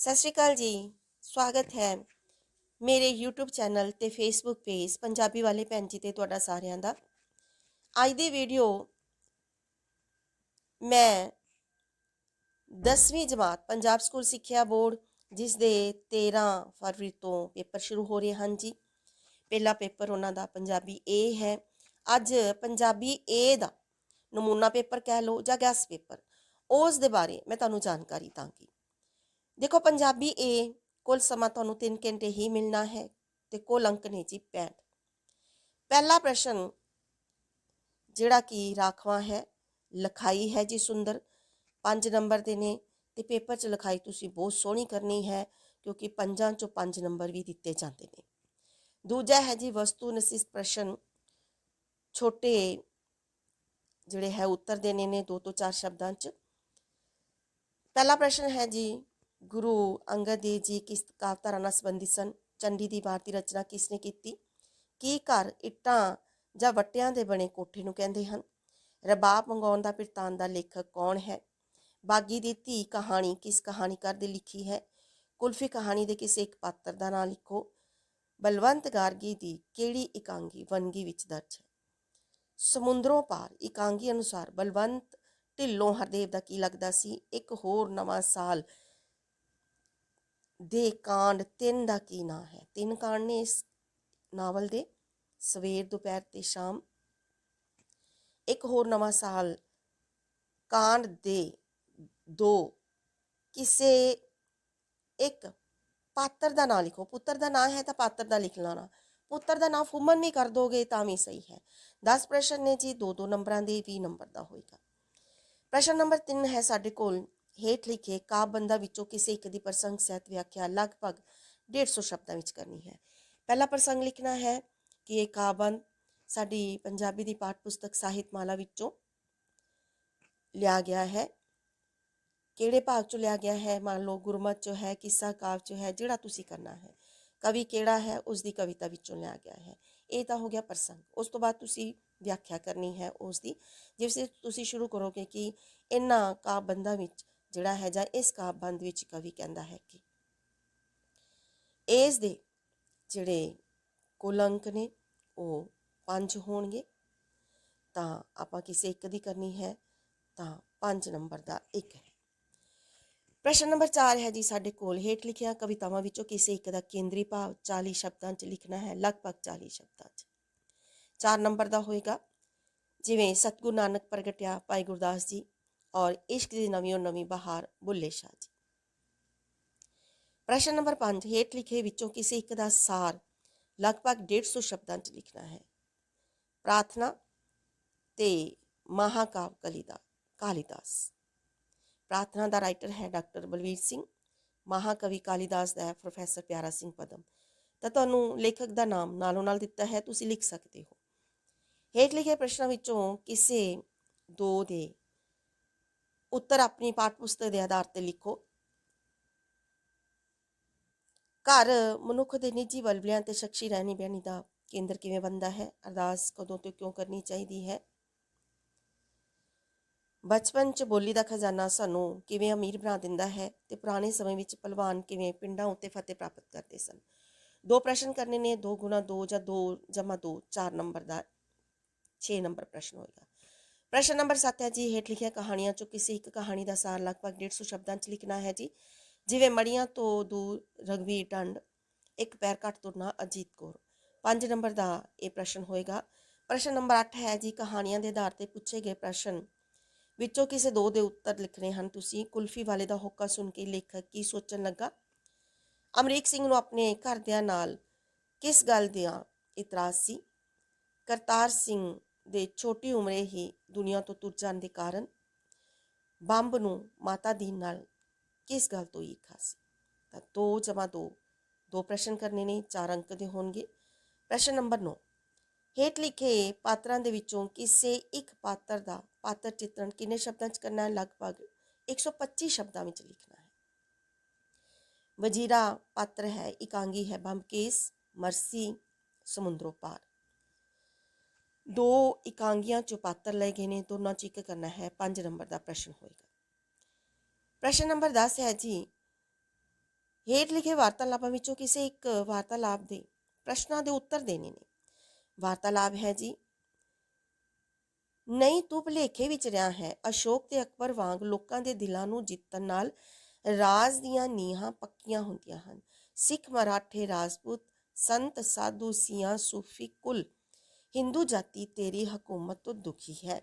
ਸਤਿ ਸ਼੍ਰੀ ਅਕਾਲ ਜੀ, ਸਵਾਗਤ ਹੈ ਮੇਰੇ YouTube ਚੈਨਲ ਤੇ Facebook ਪੇਜ ਪੰਜਾਬੀ ਵਾਲੇ ਭੈਣ ਜੀ ਤੇ ਤੁਹਾਡਾ ਸਾਰਿਆਂ ਦਾ। ਅੱਜ ਦੀ ਵੀਡੀਓ ਮੈਂ 10ਵੀਂ ਜਮਾਤ ਪੰਜਾਬ ਸਕੂਲ ਸਿੱਖਿਆ ਬੋਰਡ, ਜਿਸ ਦੇ 13 ਫਰਵਰੀ ਤੋਂ ਪੇਪਰ ਸ਼ੁਰੂ ਹੋ ਰਹੇ ਹਨ ਜੀ। ਪਹਿਲਾ ਪੇਪਰ ਉਹਨਾਂ ਦਾ ਪੰਜਾਬੀ A ਹੈ। ਅੱਜ ਪੰਜਾਬੀ A ਦਾ ਨਮੂਨਾ ਪੇਪਰ ਕਹਿ ਲਓ ਜਾਂ ਗੈਸ ਪੇਪਰ, ਉਸ ਦੇ ਬਾਰੇ ਮੈਂ ਤੁਹਾਨੂੰ ਜਾਣਕਾਰੀ ਦਾਂਗੀ। ਦੇਖੋ ਪੰਜਾਬੀ ਏ ਕੁੱਲ ਸਮਾਂ ਤੁਹਾਨੂੰ 3 ਘੰਟੇ ਹੀ ਮਿਲਣਾ ਹੈ ਤੇ ਕੁੱਲ ਅੰਕ ਨੇ ਜੀ 65 ਪਹਿਲਾ ਪ੍ਰਸ਼ਨ ਜਿਹੜਾ ਕਿ ਰਾਖਵਾਂ ਹੈ ਲਿਖਾਈ ਹੈ ਜੀ ਸੁੰਦਰ 5 ਨੰਬਰ ਦੇ ਨੇ ਤੇ ਪੇਪਰ 'ਚ ਲਿਖਾਈ ਤੁਸੀਂ ਬਹੁਤ ਸੋਹਣੀ ਕਰਨੀ ਹੈ ਕਿਉਂਕਿ ਪੰਜਾਂ 'ਚੋਂ 5 ਨੰਬਰ ਵੀ ਦਿੱਤੇ ਜਾਂਦੇ ਨੇ ਦੂਜਾ ਹੈ ਜੀ ਵਸਤੂ ਨਿਸ਼ਚਿਤ ਪ੍ਰਸ਼ਨ ਛੋਟੇ ਜਿਹੜੇ ਹੈ ਉੱਤਰ ਦੇਣੇ ਨੇ ਦੋ ਤੋਂ ਚਾਰ ਸ਼ਬਦਾਂ 'ਚ ਪਹਿਲਾ ਪ੍ਰਸ਼ਨ ਹੈ ਜੀ ਗੁਰੂ ਅੰਗਦ ਦੇਵ ਜੀ ਕਿਸ ਕਾਵਤਾਰਾ ਨਾਲ ਸੰਬੰਧਿਤ ਸਨ? ਚੰਡੀ ਦੀ ਵਾਰ ਦੀ ਰਚਨਾ ਕਿਸ ਨੇ ਕੀਤੀ? ਕੀ ਘਰ ਇੱਟਾਂ ਜਾਂ ਵੱਟਿਆਂ ਦੇ ਬਣੇ ਕੋਠੇ ਨੂੰ ਕਹਿੰਦੇ ਹਨ? ਰਬਾਬ ਮੰਗਾਉਣ ਦਾ ਪਿਰਤਾਨ ਦਾ ਲੇਖਕ ਕੌਣ ਹੈ? ਬਾਗੀ ਦੀ ਧੀ ਕਹਾਣੀ ਕਿਸ ਕਹਾਣੀਕਾਰ ਦੀ ਲਿਖੀ ਹੈ? ਕੁਲਫੀ ਕਹਾਣੀ ਦੇ ਕਿਸੇ ਇੱਕ ਪਾਤਰ ਦਾ ਨਾਮ ਲਿਖੋ। ਬਲਵੰਤ ਗਾਰਗੀ ਦੀ ਕਿਹੜੀ ਇਕਾਂਗੀ ਵੰਨਗੀ ਵਿੱਚ ਦਰਜ ਹੈ? ਸਮੁੰਦਰੋਂ ਪਾਰ ਇਕਾਂਗੀ ਅਨੁਸਾਰ ਬਲਵੰਤ ਢਿੱਲੋਂ ਹਰਦੇਵ ਦਾ ਕੀ ਲੱਗਦਾ ਸੀ? ਇੱਕ ਹੋਰ ਨਵਾਂ ਸਾਲ ਦੇ ਕਾਂਡ ਤਿੰਨ ਦਾ ਕੀ ਨਾਂ ਹੈ? ਤਿੰਨ ਕਾਂਡ ਨੇ ਇਸ ਨਾਵਲ ਦੇ। ਸਵੇਰ, ਦੁਪਹਿਰ ਤੇ ਸ਼ਾਮ। ਇੱਕ ਹੋਰ ਨਵਾਂ ਸਾਲ। ਕਾਂਡ ਦੇ ਦੋ। ਕਿਸੇ ਇੱਕ ਪਾਤਰ ਦਾ ਨਾਂ ਲਿਖੋ। ਪੁੱਤਰ ਦਾ ਨਾਂ ਹੈ ਤਾਂ ਪਾਤਰ ਦਾ ਲਿਖ ਲੈਣਾ। ਪੁੱਤਰ ਦਾ ਨਾਂ ਫੁੰਮਨ ਵੀ ਕਰ ਦੋਗੇ ਤਾਂ ਵੀ ਸਹੀ ਹੈ। 10 ਪ੍ਰਸ਼ਨ ਨੇ ਜੀ 2-2 ਨੰਬਰਾਂ ਦੇ 20 ਨੰਬਰ ਦਾ ਹੋਏਗਾ। ਪ੍ਰਸ਼ਨ ਨੰਬਰ 3 ਹੈ ਸਾਡੇ ਕੋਲ। ਹੇਠ ਲਿਖੇ ਕਾਬੰਦਾ ਵਿੱਚੋਂ ਕਿਸੇ ਇੱਕ ਦੀ ਪ੍ਰਸੰਗ, ਸਹਿਤ ਵਿਆਖਿਆ ਲਗਭਗ 150 ਸ਼ਬਦਾਂ ਵਿੱਚ ਕਰਨੀ ਹੈ। ਪਹਿਲਾ ਪ੍ਰਸੰਗ ਲਿਖਣਾ ਹੈ ਕਿ ਇਹ ਕਾਬੰਦ ਸਾਡੀ ਪੰਜਾਬੀ ਦੀ ਪਾਠ ਪੁਸਤਕ ਸਾਹਿਤ ਮਾਲਾ ਵਿੱਚੋਂ ਲਿਆ ਗਿਆ ਹੈ। ਕਿਹੜੇ ਭਾਗ ਚੋਂ ਲਿਆ ਗਿਆ ਹੈ? ਮੰਨ ਲਓ ਗੁਰਮਤ ਚੋਂ ਹੈ, ਕਿੱਸਾ ਕਾਵ ਚੋਂ ਹੈ, ਜਿਹੜਾ ਤੁਸੀਂ ਕਰਨਾ ਹੈ। ਕਵੀ ਕਿਹੜਾ ਹੈ? ਉਸ ਦੀ ਕਵਿਤਾ ਵਿੱਚੋਂ ਲਿਆ ਗਿਆ ਹੈ। ਇਹ ਤਾਂ ਹੋ ਗਿਆ ਪ੍ਰਸੰਗ। ਉਸ ਤੋਂ ਬਾਅਦ ਤੁਸੀਂ ਵਿਆਖਿਆ ਕਰਨੀ ਹੈ ਉਸ ਦੀ। ਜਿਸ ਤੁਸੀਂ ਸ਼ੁਰੂ ਕਰੋਗੇ ਕਿ ਇਹਨਾਂ ਕਾਬੰਦਾਂ ਵਿੱਚ ਜਿਹੜਾ ਹੈ ਜਾਂ ਇਸ ਕਾਬੰਦ ਵਿੱਚ ਕਵੀ ਕਹਿੰਦਾ ਹੈ ਕਿ ਇਸ ਦੇ ਜਿਹੜੇ ਕੁੱਲ ਅੰਕ ਨੇ, ਉਹ ਪੰਜ ਹੋਣਗੇ। ਤਾਂ ਆਪਾਂ ਕਿਸੇ ਇੱਕ ਦੀ ਕਰਨੀ ਹੈ, ਤਾਂ ਪੰਜ ਨੰਬਰ ਦਾ ਇੱਕ ਹੈ। ਪ੍ਰਸ਼ਨ ਨੰਬਰ 4 ਹੈ ਜੀ, ਸਾਡੇ ਕੋਲ ਹੇਠ ਲਿਖਿਆ ਕਵਿਤਾਵਾਂ ਵਿੱਚੋਂ ਕਿਸੇ ਇੱਕ ਦਾ ਕੇਂਦਰੀ ਭਾਵ 40 ਸ਼ਬਦਾਂ 'ਚ ਲਿਖਣਾ ਹੈ, ਲਗਭਗ 40 ਸ਼ਬਦਾਂ 'ਚ। 4 ਨੰਬਰ ਦਾ ਹੋਏਗਾ, ਜਿਵੇਂ ਸਤਗੁਰੂ ਨਾਨਕ ਪ੍ਰਗਟਿਆ, ਭਾਈ ਗੁਰਦਾਸ ਜੀ ਔਰ ਇਸ਼ਕ ਦੀ ਨਵੀਂ ਨਵੀਂ ਬਹਾਰ ਬੁੱਲੇ ਸ਼ਾਹ ਜੀ। ਪ੍ਰਸ਼ਨ ਨੰਬਰ 5 ਹੇਠ ਲਿਖੇ ਵਿੱਚੋਂ ਕਿਸੇ ਇੱਕ ਦਾ ਸਾਰ ਲਗਭਗ 150 ਸ਼ਬਦਾਂ 'ਚ ਲਿਖਣਾ ਹੈ। ਪ੍ਰਾਰਥਨਾ ਤੇ ਮਹਾਕਾਵ ਕਲੀਦਾ ਕਾਲੀਦਾਸ। ਪ੍ਰਾਰਥਨਾ ਦਾ ਰਾਈਟਰ ਹੈ ਡਾਕਟਰ ਬਲਵੀਰ ਸਿੰਘ, ਮਹਾਕਵੀ ਕਾਲੀਦਾਸ ਦਾ ਹੈ ਪ੍ਰੋਫੈਸਰ ਪਿਆਰਾ ਸਿੰਘ ਪਦਮ। ਤਾਂ ਤੁਹਾਨੂੰ ਲੇਖਕ ਦਾ ਨਾਮ ਨਾਲੋਂ ਨਾਲ ਦਿੱਤਾ ਹੈ, ਤੁਸੀਂ ਲਿਖ ਸਕਦੇ ਹੋ। ਹੇਠ ਲਿਖੇ ਪ੍ਰਸ਼ਨਾਂ ਵਿੱਚੋਂ ਕਿਸੇ ਦੋ ਦੇ ਉੱਤਰ ਆਪਣੀ ਪਾਠ ਪੁਸਤਕ ਦੇ ਆਧਾਰ ਤੇ ਲਿਖੋ। ਘਰ ਮਨੁੱਖ ਦੇ ਨਿੱਜੀ ਬਲਬਲਿਆਂ ਤੇ ਸ਼ਖਸੀ ਰਹਿਣੀ ਬਹਿਣੀ ਦਾ ਕੇਂਦਰ ਕਿਵੇਂ ਬਣਦਾ ਹੈ? ਅਰਦਾਸ ਕਦੋਂ ਤੇ ਕਿਉਂ ਕਰਨੀ ਚਾਹੀਦੀ ਹੈ? ਬਚਪਨ 'ਚ ਬੋਲੀ ਦਾ ਖਜ਼ਾਨਾ ਸਾਨੂੰ ਕਿਵੇਂ ਅਮੀਰ ਬਣਾ ਦਿੰਦਾ ਹੈ ਤੇ ਪੁਰਾਣੇ ਸਮੇਂ ਵਿੱਚ ਪਹਿਲਵਾਨ ਕਿਵੇਂ ਪਿੰਡਾਂ ਉੱਤੇ ਫਤਿਹ ਪ੍ਰਾਪਤ ਕਰਦੇ ਸਨ? ਦੋ ਪ੍ਰਸ਼ਨ ਕਰਨੇ ਨੇ 2 ਗੁਣਾ 2 ਜਾਂ 2 ਜਮਾ 2 4 ਨੰਬਰ ਦਾ 6 ਨੰਬਰ ਪ੍ਰਸ਼ਨ ਹੋਏਗਾ। ਪ੍ਰਸ਼ਨ ਨੰਬਰ 7 ਹੈ ਜੀ, ਹੇਠ ਲਿਖੀਆਂ ਕਹਾਣੀਆਂ ਚੋਂ ਕਿਸੇ ਇੱਕ ਕਹਾਣੀ ਦਾ ਸਾਰ ਲਗਭਗ 150 ਸ਼ਬਦਾਂ 'ਚ ਲਿਖਣਾ ਹੈ ਜੀ। ਜਿਵੇਂ ਮੜੀਆਂ ਤੋਂ ਦੂਰ ਰਗਵੀਰ ਟੰਡ, ਇੱਕ ਪੈਰ ਘੱਟ ਤੁਰਨਾ, ਅਜੀਤ ਕੌਰ। 5 ਨੰਬਰ ਦਾ ਇਹ ਪ੍ਰਸ਼ਨ ਹੋਏਗਾ। ਪ੍ਰਸ਼ਨ ਨੰਬਰ 8 ਹੈ ਜੀ, ਕਹਾਣੀਆਂ ਦੇ ਆਧਾਰ ਤੇ ਪੁੱਛੇ ਗਏ ਪ੍ਰਸ਼ਨ। ਵਿੱਚੋਂ ਕਿਸੇ ਦੋ ਦੇ ਉੱਤਰ ਲਿਖਣੇ ਹਨ ਤੁਸੀਂ। ਕੁਲਫੀ ਵਾਲੇ ਦਾ ਹੋਕਾ ਸੁਣ ਕੇ ਲੇਖਕ ਕੀ ਸੋਚਣ ਲੱਗਾ? ਅਮਰੀਕ ਸਿੰਘ ਨੂੰ ਆਪਣੇ ਘਰਦਿਆਂ ਨਾਲ ਕਿਸ ਗੱਲ ਦੀਆਂ ਇਤਰਾਜ਼ ਸੀ? ਕਰਤਾਰ ਸਿੰਘ ਦੇ ਛੋਟੀ ਉਮਰੇ ਹੀ ਦੁਨੀਆ ਤੋਂ ਤੁਰ ਜਾਣ ਦੇ ਕਾਰਨ ਬੰਬ ਨੂੰ ਮਾਤਾ ਦੀਨ ਨਾਲ ਕਿਸ ਗੱਲ ਤੋਂ ਈਰਖਾ ਸੀ? ਤਾਂ 2 ਜਮਾ 2 ਦੋ ਪ੍ਰਸ਼ਨ ਕਰਨੇ ਨੇ, ਚਾਰ ਅੰਕ ਦੇ ਹੋਣਗੇ। ਪ੍ਰਸ਼ਨ ਨੰਬਰ 9 ਹੇਠ ਲਿਖੇ ਪਾਤਰਾਂ ਦੇ ਵਿੱਚੋਂ ਕਿਸੇ ਇੱਕ ਪਾਤਰ ਦਾ ਪਾਤਰ ਚਿੱਤਰਣ ਕਿੰਨੇ ਸ਼ਬਦਾਂ 'ਚ ਕਰਨਾ ਹੈ? ਲਗਭਗ 125 ਸ਼ਬਦਾਂ ਵਿੱਚ ਲਿਖਣਾ ਹੈ। ਵਜੀਰਾ ਪਾਤਰ ਹੈ, ਇਕਾਂਗੀ ਹੈ ਬੰਬਕੇਸ ਮਰਸੀ ਸਮੁੰਦਰੋਂ ਪਾਰ ਦੋ ਇਕਾਂਗੀਆਂ ਚੋਂ ਪਾਤਰ ਲਏ ਗਏ ਨੇ ਦੋਨਾਂ 'ਚ ਇੱਕ ਕਰਨਾ ਹੈ 5 ਨੰਬਰ ਦਾ ਪ੍ਰਸ਼ਨ ਹੋਏਗਾ। ਪ੍ਰਸ਼ਨ ਨੰਬਰ 10 ਹੈ ਜੀ, ਹੇਠ ਲਿਖੇ ਵਾਰਤਾਲਾਪਾਂ ਵਿੱਚੋਂ ਕਿਸੇ ਇੱਕ ਵਾਰਤਾਲਾਪ ਦੇ ਪ੍ਰਸ਼ਨਾਂ ਦੇ ਉੱਤਰ ਦੇਣੇ ਨੇ। ਵਾਰਤਾਲਾਪ ਹੈ ਜੀ, ਨਹੀਂ ਤੂੰ ਭੁਲੇਖੇ ਵਿੱਚ ਰਿਹਾ ਹੈ, ਅਸ਼ੋਕ ਤੇ ਅਕਬਰ ਵਾਂਗ ਲੋਕਾਂ ਦੇ ਦਿਲਾਂ ਨੂੰ ਜਿੱਤਣ ਨਾਲ ਰਾਜ ਦੀਆਂ ਨੀਹਾਂ ਪੱਕੀਆਂ ਹੁੰਦੀਆਂ ਹਨ। ਸਿੱਖ ਮਰਾਠੇ ਰਾਜਪੂਤ, ਸੰਤ, ਸਾਧੂ ਸੀਆਂ ਸੂਫੀ ਕੁਲ ਹਿੰਦੂ ਜਾਤੀ ਤੇਰੀ ਹਕੂਮਤ ਤੋਂ ਦੁਖੀ ਹੈ।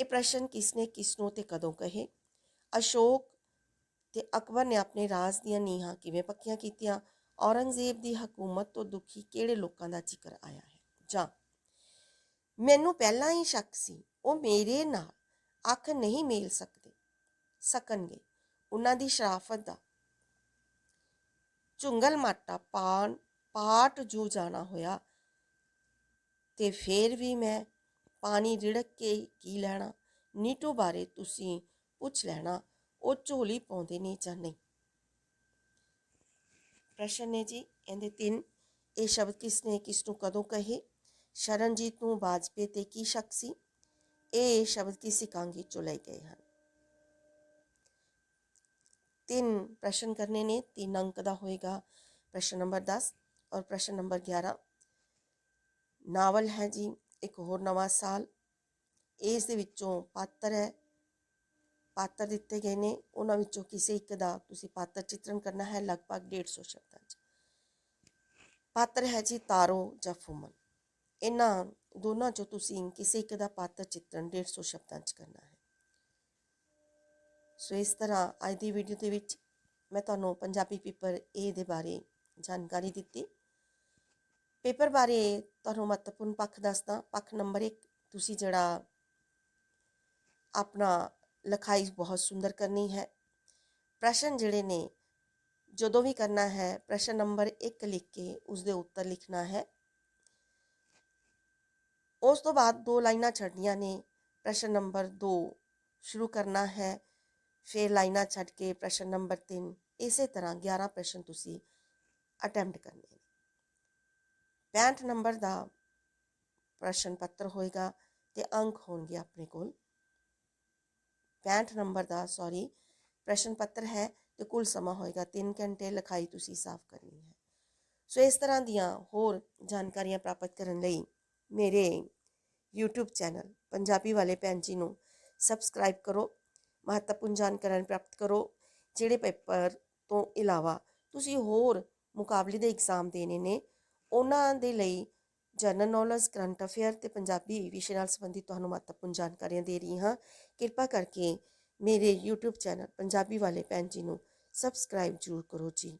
ਇਹ ਪ੍ਰਸ਼ਨ ਕਿਸਨੇ ਕਿਸ ਨੂੰ ਤੇ ਕਦੋਂ ਕਹੇ? ਅਸ਼ੋਕ ਤੇ ਅਕਬਰ ਨੇ ਆਪਣੇ ਰਾਜ ਦੀਆਂ ਨੀਹਾਂ ਕਿਵੇਂ ਪੱਕੀਆਂ ਕੀਤੀਆਂ? ਔਰੰਗਜ਼ੇਬ ਦੀ ਹਕੂਮਤ ਤੋਂ ਦੁਖੀ ਕਿਹੜੇ ਲੋਕਾਂ ਦਾ ਜ਼ਿਕਰ ਆਇਆ ਹੈ? ਜਾਂ ਮੈਨੂੰ ਪਹਿਲਾਂ ਹੀ ਸ਼ੱਕ ਸੀ, ਉਹ ਮੇਰੇ ਨਾਲ ਅੱਖ ਨਹੀਂ ਮੇਲ ਸਕਦੇ, ਸਕਣਗੇ। ਉਹਨਾਂ ਦੀ ਸ਼ਰਾਫਤ ਦਾ ਚੁੰਗਲ ਮਾਟਾ ਪਾਣ, ਪਾਟ ਜੂ ਜਾਣਾ ਹੋਇਆ ਤੇ ਫੇਰ ਵੀ ਮੈਂ ਪਾਣੀ ਰਿੜਕ ਕੇ ਕੀ ਲੈਣਾ? ਨੀਟੂ ਬਾਰੇ ਤੁਸੀਂ ਪੁੱਛ ਲੈਣਾ। ਉਹ ਝੋਲੀ ਪਾਉਂਦੇ ਨੇ ਜਾਂ ਨਹੀਂ? ਪ੍ਰਸ਼ਨ ਨੇ ਜੀ ਇਹਦੇ ਤਿੰਨ। ਇਹ ਸ਼ਬਦ ਕਿਸ ਨੇ, ਕਿਸ ਨੂੰ ਕਦੋਂ ਕਹੇ? ਸ਼ਰਨਜੀਤ ਨੂੰ ਬਾਜਪੇ ਤੇ ਕੀ ਸ਼ੱਕ ਸੀ? ਇਹ ਸ਼ਬਦ ਕਿਸੇ ਕਾਂਗੀ ਚੋਂ ਲਏ ਗਏ ਹਨ? ਤਿੰਨ ਪ੍ਰਸ਼ਨ ਕਰਨੇ ਨੇ, ਤਿੰਨ ਅੰਕ ਦਾ ਹੋਏਗਾ ਪ੍ਰਸ਼ਨ ਨੰਬਰ 10 ਔਰ ਪ੍ਰਸ਼ਨ ਨੰਬਰ 11 ਨਾਵਲ ਹੈ ਜੀ, ਇੱਕ ਹੋਰ ਨਵਾਂ ਸਾਲ। ਇਸ ਦੇ ਵਿੱਚੋਂ ਪਾਤਰ ਹੈ। ਪਾਤਰ ਦਿੱਤੇ ਗਏ ਨੇ। ਉਹਨਾਂ ਵਿੱਚੋਂ ਕਿਸੇ ਇੱਕ ਦਾ ਤੁਸੀਂ ਪਾਤਰ ਚਿੱਤਰਨ ਕਰਨਾ ਹੈ, ਲਗਭਗ 150 ਸ਼ਬਦਾਂ 'ਚ। ਪਾਤਰ ਹੈ ਜੀ ਤਾਰੋ ਜਾਂ ਫੁਮਨ ਇਹਨਾਂ ਦੋਨਾਂ 'ਚੋਂ ਤੁਸੀਂ ਕਿਸੇ ਇੱਕ ਦਾ ਪਾਤਰ ਚਿੱਤਰਨ 150 ਸ਼ਬਦਾਂ 'ਚ ਕਰਨਾ ਹੈ। ਸੋ ਇਸ ਤਰ੍ਹਾਂ ਅੱਜ ਦੀ ਵੀਡੀਓ ਦੇ ਵਿੱਚ ਮੈਂ ਤੁਹਾਨੂੰ ਪੰਜਾਬੀ ਪੇਪਰ ਏ ਦੇ ਬਾਰੇ ਜਾਣਕਾਰੀ ਦਿੱਤੀ। ਪੇਪਰ ਬਾਰੇ ਤੁਹਾਨੂੰ ਮਹੱਤਵਪੂਰਨ ਪੱਖ ਦੱਸਦਾ। ਪੱਖ ਨੰਬਰ 1 ਤੁਸੀਂ ਜਿਹੜਾ ਆਪਣਾ ਲਿਖਾਈ ਬਹੁਤ ਸੁੰਦਰ ਕਰਨੀ ਹੈ। ਪ੍ਰਸ਼ਨ ਜਿਹੜੇ ਨੇ, ਜਦੋਂ ਵੀ ਕਰਨਾ ਹੈ, ਪ੍ਰਸ਼ਨ ਨੰਬਰ 1 ਲਿਖ ਕੇ ਉਸ ਦੇ ਉੱਤਰ ਲਿਖਣਾ ਹੈ। ਉਸ ਤੋਂ ਬਾਅਦ ਦੋ ਲਾਈਨਾਂ ਛੱਡਣੀਆਂ ਨੇ, ਪ੍ਰਸ਼ਨ ਨੰਬਰ 2 ਸ਼ੁਰੂ ਕਰਨਾ ਹੈ, ਫਿਰ ਲਾਈਨਾਂ ਛੱਡ ਕੇ ਪ੍ਰਸ਼ਨ ਨੰਬਰ 3 ਇਸੇ ਤਰ੍ਹਾਂ 11 ਪ੍ਰਸ਼ਨ ਤੁਸੀਂ ਅਟੈਂਪਟ ਕਰਨੇ ਨੇ। 65 ਨੰਬਰ ਦਾ ਪ੍ਰਸ਼ਨ ਪੱਤਰ ਹੋਏਗਾ ਤੇ ਅੰਕ ਹੋਣਗੇ ਆਪਣੇ ਕੋਲ। 65 ਨੰਬਰ ਦਾ ਸੌਰੀ ਪ੍ਰਸ਼ਨ ਪੱਤਰ ਹੈ ਤੇ ਕੁੱਲ ਸਮਾਂ ਹੋਏਗਾ 3 ਘੰਟੇ, ਲਿਖਾਈ ਤੁਸੀਂ ਸਾਫ਼ ਕਰਨੀ ਹੈ। ਸੋ ਇਸ ਤਰ੍ਹਾਂ ਦੀਆਂ ਹੋਰ ਜਾਣਕਾਰੀਆਂ ਪ੍ਰਾਪਤ ਕਰਨ ਲਈ ਮੇਰੇ YouTube ਚੈਨਲ ਪੰਜਾਬੀ ਵਾਲੇ ਭੈਣ ਜੀ ਨੂੰ ਸਬਸਕ੍ਰਾਈਬ ਕਰੋ, ਮਹੱਤਵਪੂਰਨ ਜਾਣਕਾਰੀ ਪ੍ਰਾਪਤ ਕਰੋ, ਜਿਹੜੇ ਪੇਪਰ ਤੋਂ ਇਲਾਵਾ ਤੁਸੀਂ ਹੋਰ ਮੁਕਾਬਲੇ ਦੇ ਐਗਜ਼ਾਮ ਦੇਣੇ ਨੇ ਉਹਨਾਂ ਦੇ ਲਈ ਜਨਰਲ ਨੌਲੇਜ ਕਰੰਟ ਅਫੇਅਰ ਤੇ ਪੰਜਾਬੀ ਵਿਸ਼ੇ ਨਾਲ ਸੰਬੰਧਿਤ ਤੁਹਾਨੂੰ ਮਹੱਤਵਪੂਰਨ ਜਾਣਕਾਰੀਆਂ ਦੇ ਰਹੀ ਹਾਂ। ਕਿਰਪਾ ਕਰਕੇ ਮੇਰੇ YouTube ਚੈਨਲ ਪੰਜਾਬੀ ਵਾਲੇ ਭੈਣ ਜੀ ਨੂੰ ਸਬਸਕ੍ਰਾਈਬ ਜ਼ਰੂਰ ਕਰੋ ਜੀ।